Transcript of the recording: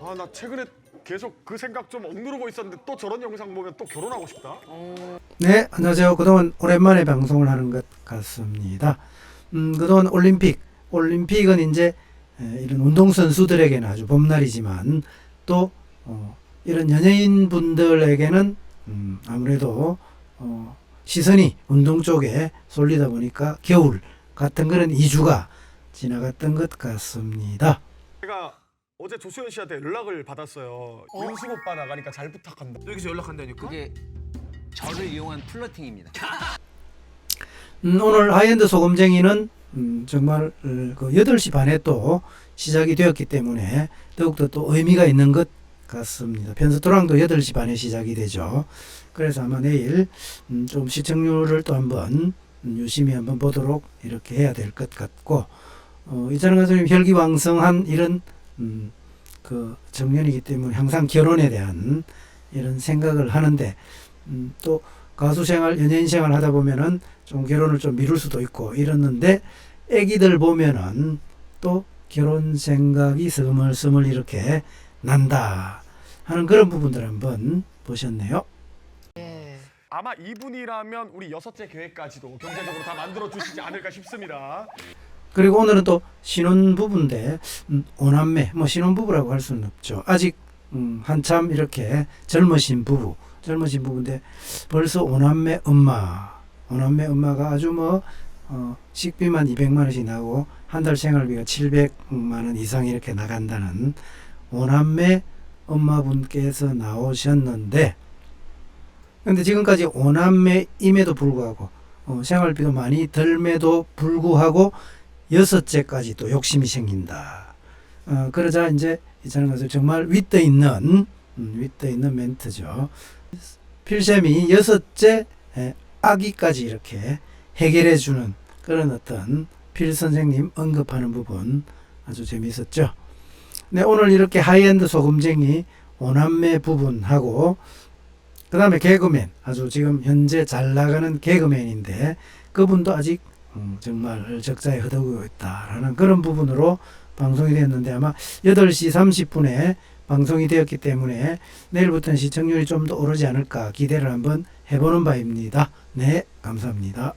아 나 최근에 계속 그 생각 좀 억누르고 있었는데 또 저런 영상 보면 또 결혼하고 싶다. 네, 안녕하세요. 그동안 오랜만에 방송을 하는 것 같습니다. 음, 그동안 올림픽, 올림픽은 이제 에, 이런 운동선수들에게는 아주 봄날이지만 또 어, 이런 연예인 분들에게는 음, 아무래도 어, 시선이 운동 쪽에 쏠리다 보니까 겨울 같은 그런 2주가 지나갔던 것 같습니다. 어제 조수현 씨한테 연락을 받았어요. 윤승 오빠 나가니까 잘 부탁한다. 여기서 연락한다니까? 그게 저를 이용한 플러팅입니다. 음, 오늘 하이엔드 소금쟁이는 음, 정말 어, 그 8시 반에 또 시작이 되었기 때문에 더욱더 또 의미가 있는 것 같습니다. 편스토랑도 8시 반에 시작이 되죠. 그래서 아마 내일 음, 좀 시청률을 또 한번 음, 유심히 한번 보도록 이렇게 해야 될 것 같고 어, 이찬원 감독님 혈기왕성한 이런 음, 그 청년이기 때문에 항상 결혼에 대한 이런 생각을 하는데 음, 또 가수 생활, 연예인 생활 하다 보면은 좀 결혼을 좀 미룰 수도 있고 이랬는데 애기들 보면은 또 결혼 생각이 스물스물 이렇게 난다 하는 그런 부분들 한번 보셨네요. 아마 이분이라면 우리 여섯째 계획까지도 경제적으로 다 만들어 주시지 않을까 싶습니다. 그리고 오늘은 또 신혼부부인데 음, 오남매 뭐 신혼부부라고 할 수는 없죠. 아직 음, 한참 이렇게 젊으신 부부 젊으신 부부인데 벌써 오남매 엄마 오남매 엄마가 아주 뭐 어, 식비만 200만 원씩 나고 한 달 생활비가 700만 원 이상 이렇게 나간다는 오남매 엄마분께서 나오셨는데 근데 지금까지 오남매임에도 불구하고 어, 생활비도 많이 덜매도 불구하고 여섯째까지 또 욕심이 생긴다. 어, 그러자 이제 이찬원 가수 정말 윗대 있는 음, 윗대 있는 멘트죠. 필셈이 여섯째 에, 아기까지 이렇게 해결해 주는 그런 어떤 필 선생님 언급하는 부분 아주 재미있었죠. 네, 오늘 이렇게 하이엔드 소금쟁이 오남매 부분하고 그 다음에 개그맨 아주 지금 현재 잘 나가는 개그맨인데 그분도 아직 음, 정말 적자에 허덕이고 있다라는 그런 부분으로 방송이 됐는데 아마 8시 30분에 방송이 되었기 때문에 내일부터는 시청률이 좀 더 오르지 않을까 기대를 한번 해보는 바입니다. 네, 감사합니다.